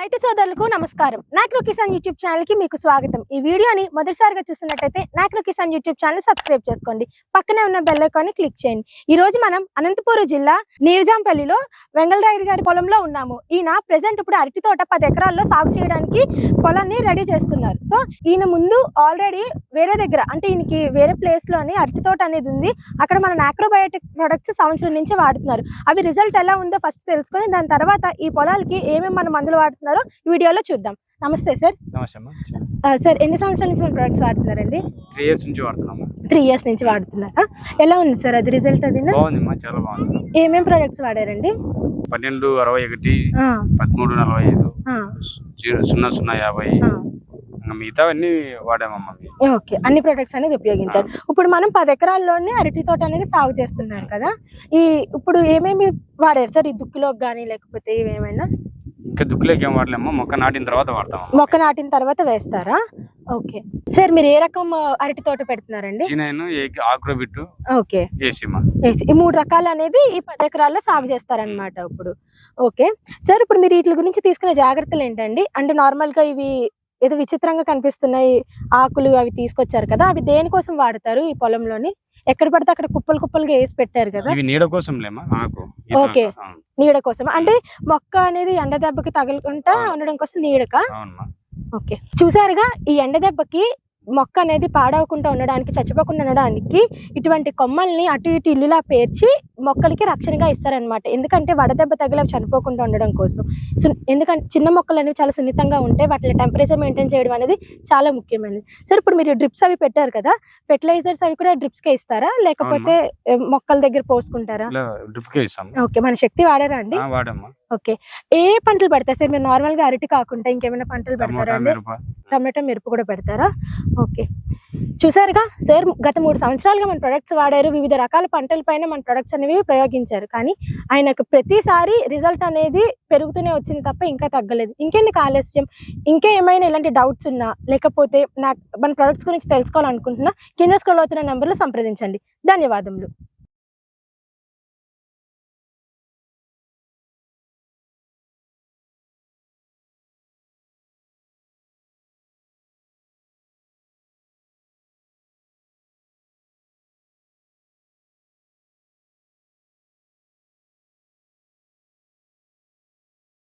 రైతు సోదరులకు నమస్కారం. నాక్రో కిసాన్ యూట్యూబ్ ఛానల్కి మీకు స్వాగతం. ఈ వీడియోని మొదటిసారిగా చూస్తున్నట్టయితే నాక్రో కిసాన్ యూట్యూబ్ ఛానల్ సబ్స్క్రైబ్ చేసుకోండి. పక్కనే ఉన్న బెల్ క్లిక్ చేయండి. ఈ రోజు మనం అనంతపురం జిల్లా నీర్జాంపల్లిలో వెంగళరాయుడు గారి పొలంలో ఉన్నాము. ఈయన ప్రెసెంట్ ఇప్పుడు అరటి తోట పది ఎకరాల్లో సాగు చేయడానికి పొలాన్ని రెడీ చేస్తున్నారు. సో ఈయన ముందు ఆల్రెడీ వేరే దగ్గర అంటే ఈయనకి వేరే ప్లేస్లోని అరటి తోట అనేది ఉంది. అక్కడ మన నాక్రోబయోటిక్ ప్రొడక్ట్స్ సంవత్సరం నుంచి వాడుతున్నారు. అవి రిజల్ట్ ఎలా ఉందో ఫస్ట్ తెలుసుకొని దాని తర్వాత ఈ పొలాలకి ఏమేమి మన మందులు వాడుతున్నారో వీడియోలో చూద్దాం. నమస్తే సార్. నమస్తే సార్ ఎన్ని సంవత్సరాల నుంచి మన ప్రొడక్ట్స్ వాడుతున్నారండి? త్రీ ఇయర్స్ నుంచి వాడుతున్నాము త్రీ ఇయర్స్ నుంచి వాడుతున్నారా? ఎలా ఉంది సార్ అది రిజల్ట్ అది? చాలా బాగుంది. ఏమేం ప్రొడక్ట్స్ వాడారండి? పన్నెండు అరవై ఒకటి పదమూడు నలభై ఐదు సున్నా సున్నా యాభై. వాడామమ్మా. మేము. ఓకే. అన్ని ప్రొడక్ట్స్ అనేది ఉపయోగించారు. ఇప్పుడు మనం పది ఎకరాల్లోనే అరటి తోట అనేది సాగు చేస్తున్నారు కదా. ఈ ఇప్పుడు ఏమేమి వాడారు సార్? ఈ దుక్కులోకి కానీ లేకపోతే ఇవేమైనా? ఇంకా దుక్కులోకి ఏం వాడలేమో. మొక్క నాటిన తర్వాత వాడతాం. మొక్క నాటిన తర్వాత వేస్తారా? ఓకే. సార్ మీరు ఏ రకం అరటి తోట పెడుతున్నారండి? చీనైన్ ఆగ్రోబిట్ ఓకే. ఏసీమా. ఏసి- ఈ మూడు రకాలు అనేది ఈ పది ఎకరాల్లో సాగు చేస్తారనమాట ఇప్పుడు ఓకే. సార్ ఇప్పుడు మీరు వీటి గురించి తీసుకునే జాగ్రత్తలు ఏంటండి? అంటే నార్మల్గా ఇవి ఏదో విచిత్రంగా కనిపిస్తున్నాయి ఆకులు అవి తీసుకొచ్చారు కదా అవి దేనికోసం వాడతారు ఈ పొలంలోని? ఎక్కడ పడితే అక్కడ కుప్పలు కుప్పలుగా వేసి పెట్టారు కదా. ఇవి నీడ కోసం ఆకు. ఓకే. నీడ కోసం. అంటే మొక్క అనేది ఎండ దెబ్బకి తగలకుండా. ఉండడం కోసం నీడక? ఓకే. చూసారుగా ఈ ఎండ దెబ్బకి మొక్క అనేది పాడవకుండా ఉండడానికి చచ్చిపోకుండా ఉండడానికి ఇటువంటి కొమ్మల్ని అటు ఇటు ఇల్లులా పేర్చి మొక్కలకి రక్షణగా ఇస్తారనమాట ఎందుకంటే వడదెబ్బ తగిలి చనిపోకుండా ఉండడం కోసం. సు- ఎందుకంటే చిన్న మొక్కలు అనేవి చాలా సున్నితంగా ఉంటాయి వాటి టెంపరేచర్ మెయింటైన్ చేయడం అనేది చాలా ముఖ్యమైనది. సార్ ఇప్పుడు మీరు డ్రిప్స్ అవి పెట్టారు కదా ఫెర్టిలైజర్స్ అవి కూడా డ్రిప్స్ కే ఇస్తారా? లేకపోతే మొక్కల దగ్గర పోసుకుంటారా? ఓకే మన శక్తి వాడారా అండి? ఓకే. ఏ పంటలు పెడతారు సార్? మీరు నార్మల్గా అరటి కాకుండా ఇంకేమైనా పంటలు పెడతారా టమాటో మిరప కూడా పెడతారా? ఓకే. చూసారుగా సార్ గత మూడు సంవత్సరాలుగా మన ప్రొడక్ట్స్ వాడారు. వివిధ రకాల పంటల పైన మన ప్రొడక్ట్స్ అనేవి ప్రయోగించారు. కానీ ఆయనకు ప్రతిసారి రిజల్ట్ అనేది పెరుగుతూనే వచ్చింది తప్ప ఇంకా తగ్గలేదు. ఇంకెందుకు ఆలస్యం? ఇంకా ఏమైనా ఇలాంటి డౌట్స్ ఉన్నా లేకపోతే నాకు మన ప్రొడక్ట్స్ గురించి తెలుసుకోవాలనుకుంటున్నా కింద స్క్రోల్ అవుతున్న నెంబర్లో సంప్రదించండి. ధన్యవాదములు.